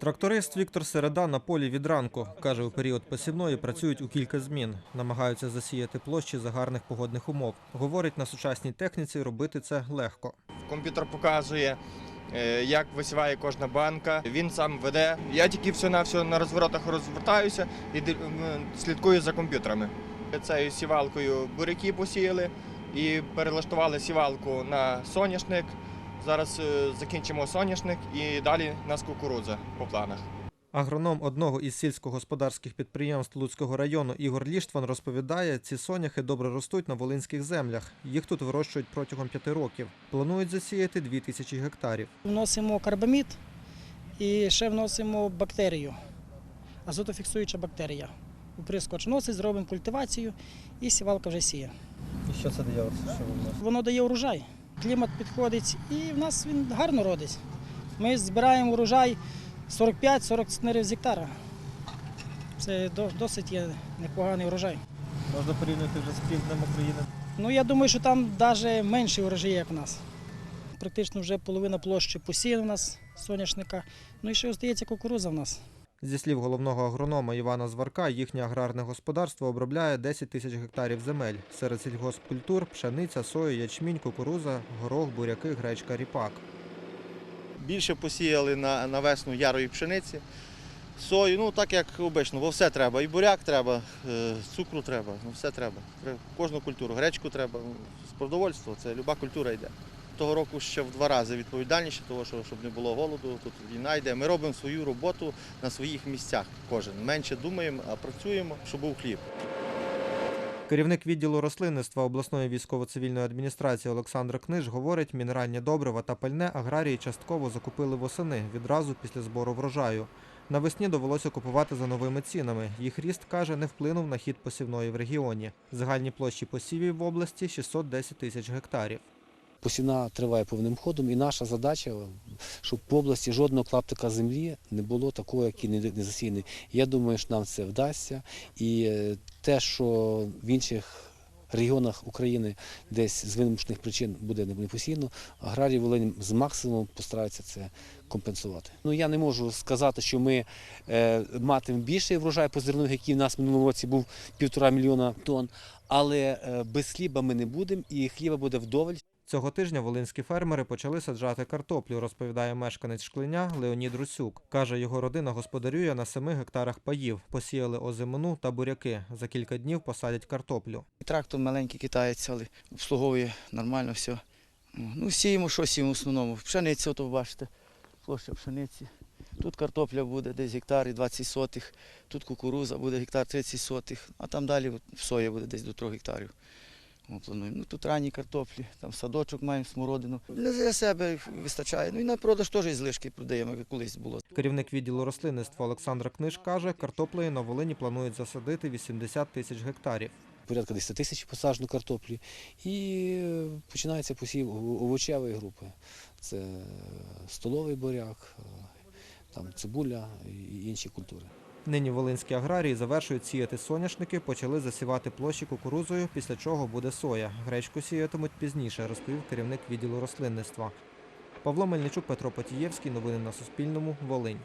Тракторист Віктор Середа на полі від ранку. Каже, у період посівної працюють у кілька змін. Намагаються засіяти площі за гарних погодних умов. Говорить, на сучасній техніці робити це легко. Комп'ютер показує, е, як висіває кожна банка. Він сам веде. Я тільки все на все на розворотах розвертаюся і слідкую за комп'ютерами. Цією сівалкою буряки посіяли і перелаштували сівалку на соняшник. Зараз е, закінчимо соняшник і далі нас кукурудза по планах. Агроном одного із сільськогосподарських підприємств Луцького району Ігор Ліштван розповідає, ці соняхи добре ростуть на волинських землях. Їх тут вирощують протягом п'яти років. Планують засіяти дві тисячі гектарів. Вносимо карбамід і ще вносимо бактерію, азотофіксуюча бактерія. Уприскувач вносить, зробимо культивацію і сівалка вже сіє. І що це дає? Воно дає урожай. Клімат підходить і в нас він гарно родить. Ми збираємо урожай 45-40 з гектара. Це досить є непоганий урожай. Можна порівняти вже з півднем України. Ну я думаю, що там навіть менший урожай, як у нас. Практично вже половина площі посіяна у нас соняшника. Ну і ще остається кукуруза в нас. Зі слів головного агронома Івана Зварка, їхнє аграрне господарство обробляє 10 тисяч гектарів земель. Серед сільгоспкультур – пшениця, сою, ячмінь, кукуруза, горох, буряки, гречка, ріпак. Більше посіяли на, на весну ярої пшениці, сою, ну так як обично, бо все треба. І буряк треба, е, цукру треба, ну все треба. Треба Кожну культуру, гречку треба. Ну, З продовольства це люба культура йде. Того року ще в два рази відповідальніше, того, що щоб не було голоду, тут війна йде. Ми робимо свою роботу на своїх місцях. Кожен менше думаємо, а працюємо, щоб був хліб. Керівник відділу рослинництва обласної військово-цивільної адміністрації Олександр Книж говорить, мінеральні добрива та пальне аграрії частково закупили восени відразу після збору врожаю. Навесні довелося купувати за новими цінами. Їх ріст, каже, не вплинув на хід посівної в регіоні. Загальні площі посівів в області 610 тисяч гектарів. Посівна триває повним ходом, і наша задача, щоб по області жодного клаптика землі не було такого, який не засіяний. Я думаю, що нам це вдасться. І е, те, що в інших регіонах України десь з вимушених причин буде не посіяно, аграрії Волині з максимумом постараються це компенсувати. Ну я не можу сказати, що ми е, матимемо більший врожай по зерну, який в нас в минулому році був півтора мільйона тонн, але е, без хліба ми не будемо, і хліба буде вдоволь. Цього тижня волинські фермери почали саджати картоплю, розповідає мешканець Шклиня Леонід Русюк. Каже, його родина господарює на семи гектарах паїв. Посіяли озимину та буряки. За кілька днів посадять картоплю. Трактор маленький китаєць, але обслуговує нормально все. Ну, сіємо, що сіємо в основному. Пшениця, ото бачите, площа пшениці. Тут картопля буде десь гектар і 20 сотих, тут кукуруза буде гектар 30 сотих, а там далі соя буде десь до 3 гектарів. Ми плануємо. Ну, тут ранні картоплі, там садочок маємо, смородину. Для для себе вистачає. Ну і на продаж теж злишки продаємо, як колись було. Керівник відділу рослинництва Олександр Книж каже, картоплею на Волині планують засадити 80 тисяч гектарів. порядка 10 тисяч посаджено картоплі. І е, починається посів овочевої групи. Це столовий буряк, е, там цибуля і інші культури. Нині волинські аграрії завершують сіяти соняшники, почали засівати площі кукурузою, після чого буде соя. Гречку сіятимуть пізніше, розповів керівник відділу рослинництва. Павло Мельничук, Петро Потієвський. Новини на Суспільному. Волинь.